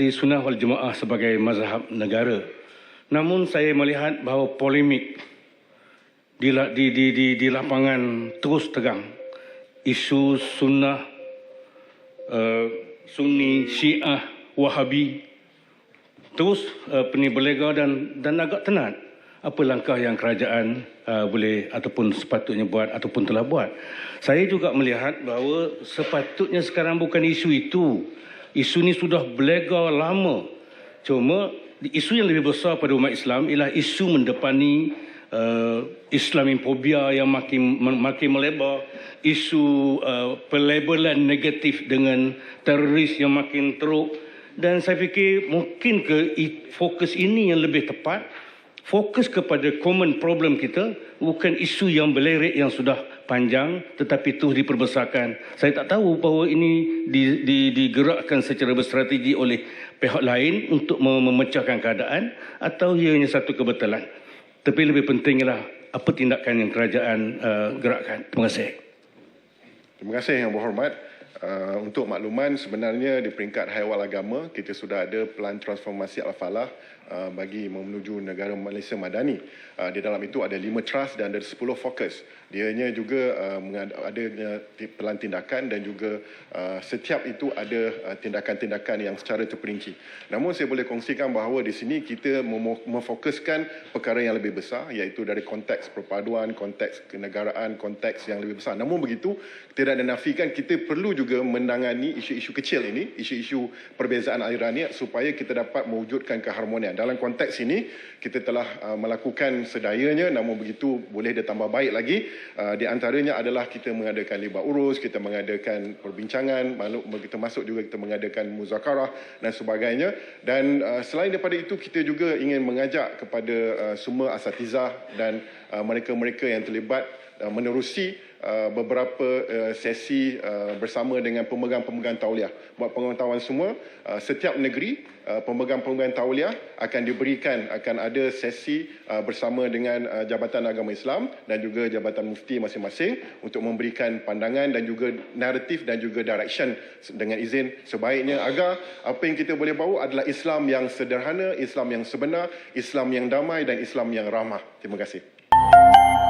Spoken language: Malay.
di sunnah wal jemaah sebagai mazhab negara. Namun saya melihat bahawa polemik di, di, di, di, di lapangan terus tegang. Isu sunnah, uh, sunni, syiah, wahabi terus uh, peni berlega dan, dan agak tenat. Apa langkah yang kerajaan uh, boleh ataupun sepatutnya buat ataupun telah buat. Saya juga melihat bahawa sepatutnya sekarang bukan isu itu. Isu ini sudah berlega lama. Cuma isu yang lebih besar pada umat Islam ialah isu mendepani uh, Islamofobia yang makin makin melebar, isu uh, pelabelan negatif dengan teroris yang makin teruk dan saya fikir mungkin ke fokus ini yang lebih tepat fokus kepada common problem kita bukan isu yang belerik yang sudah panjang tetapi terus diperbesarkan. Saya tak tahu bahawa ini di, di, digerakkan secara berstrategi oleh pihak lain untuk mem- memecahkan keadaan atau ianya satu kebetulan. Tapi lebih penting ialah apa tindakan yang kerajaan uh, gerakkan. Terima kasih. Terima kasih Yang Berhormat. Uh, untuk makluman sebenarnya di peringkat haiwan agama kita sudah ada pelan transformasi Al-Falah uh, bagi menuju negara Malaysia Madani. Uh, di dalam itu ada lima trust dan ada 10 fokus. Dianya juga uh, ti- pelan tindakan dan juga uh, setiap itu ada tindakan-tindakan yang secara terperinci. Namun saya boleh kongsikan bahawa di sini kita memfokuskan perkara yang lebih besar iaitu dari konteks perpaduan, konteks kenegaraan, konteks yang lebih besar. Namun begitu, tidak ada nafikan kita perlu juga menangani isu-isu kecil ini, isu-isu perbezaan alirannya supaya kita dapat mewujudkan keharmonian. Dalam konteks ini, kita telah uh, melakukan sedayanya namun begitu boleh dia tambah baik lagi. Uh, di antaranya adalah kita mengadakan libat urus, kita mengadakan perbincangan, kita masuk juga kita mengadakan muzakarah dan sebagainya. Dan uh, selain daripada itu, kita juga ingin mengajak kepada uh, semua asatizah dan uh, mereka-mereka yang terlibat menerusi uh, beberapa uh, sesi uh, bersama dengan pemegang-pemegang tauliah. Buat pengetahuan semua, uh, setiap negeri uh, pemegang-pemegang tauliah akan diberikan akan ada sesi uh, bersama dengan uh, Jabatan Agama Islam dan juga Jabatan Mufti masing-masing untuk memberikan pandangan dan juga naratif dan juga direction dengan izin sebaiknya agar apa yang kita boleh bawa adalah Islam yang sederhana, Islam yang sebenar, Islam yang damai dan Islam yang ramah. Terima kasih.